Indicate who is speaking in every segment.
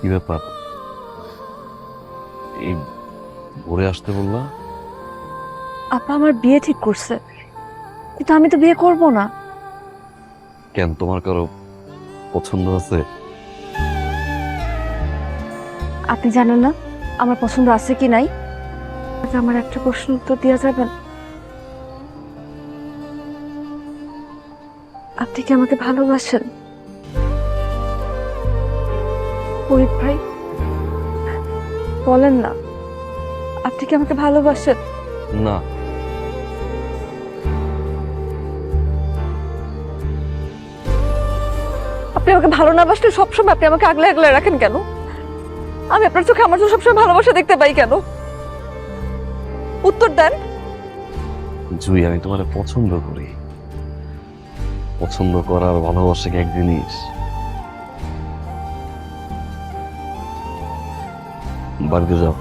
Speaker 1: কি ব্যাপার? এই ভোরে আসতে বললা?
Speaker 2: আপা আমার বিয়ে ঠিক করছে কিন্তু আমি তো বিয়ে করব না।
Speaker 1: কেন তোমার কারও পছন্দ আছে?
Speaker 2: আপনি জানেন না আমার পছন্দ আছে কি নাই? আমার একটা প্রশ্ন উত্তর দেওয়া যাবেন। আপনি কি আমাকে ভালোবাসেন? বলেন না। আপনি কি আমাকে ভালোবাসেন?
Speaker 1: না।
Speaker 2: আপনি আমাকে ভালো না বাসলে সবসময় আপনি আমাকে আগলে আগলে রাখেন কেন? আমি আপনার চোখে আমার চোখে সবসময় ভালোবাসা দেখতে পাই কেন? উত্তর দেন।
Speaker 1: জুই আমি তোমার পছন্দ করি। পছন্দ করার ভালোবাসা কি এক জিনিস? বাড়িতে যাও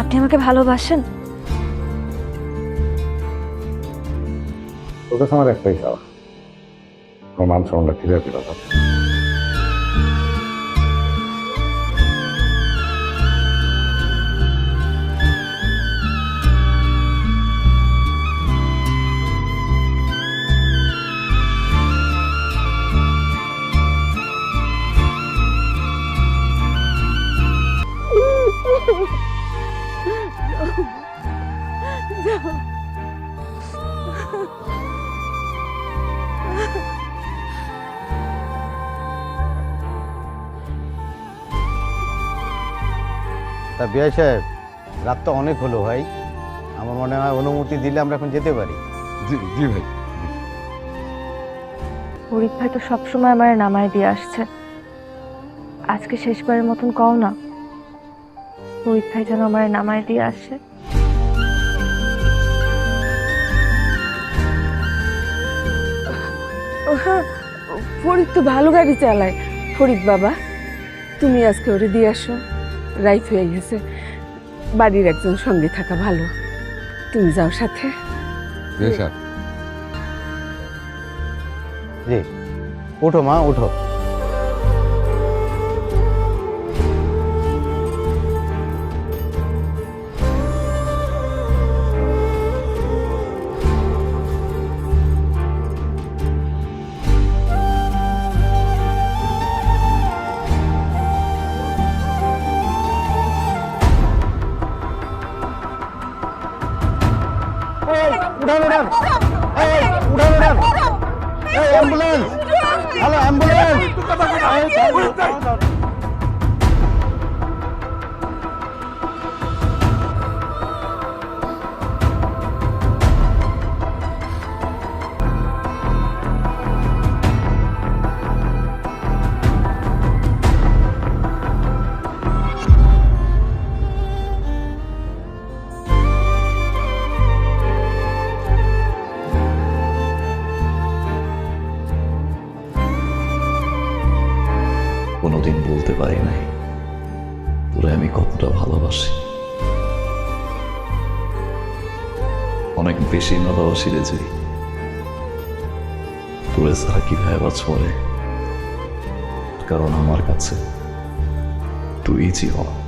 Speaker 2: আপনি আমাকে ভালোবাসেন?
Speaker 3: তোর কাছে আমার একটাই চাওয়া। আমার মান সম্মানটা ফিরে পেল
Speaker 4: তা বিআই সাহেব রাত তো অনেক হলো ভাই। আমার মনে হয় অনুমতি দিলে আমরা এখন যেতে পারি।
Speaker 3: জি জি ভাই।
Speaker 2: তো সবসময় আমার নামায় দিয়ে আসছে। আজকে শেষবারের মতন কও না ভাই যেন আমার নামায় দিয়ে আসে।
Speaker 5: ফরিদ তো ভালো গাড়ি চালায়। ফরিদ বাবা তুমি আজকে ওরে দিয়ে আসো। রাইত হয়ে গেছে। বাড়ির একজন সঙ্গে থাকা ভালো। তুমি যাও সাথে।
Speaker 4: ওঠো মা উঠো। উঠান উঠান উঠান উঠান অ্যাম্বুলেন্স হ্যালো অ্যাম্বুলেন্স
Speaker 1: বলতে পারি নাই। তোরে আমি কতটা ভালোবাসি।
Speaker 6: অনেক বেশি ভালোবাসি রে যে। তোরে ছাড়া কীভাবে বাঁচব পরে কারণ আমার কাছে তুই জীবন।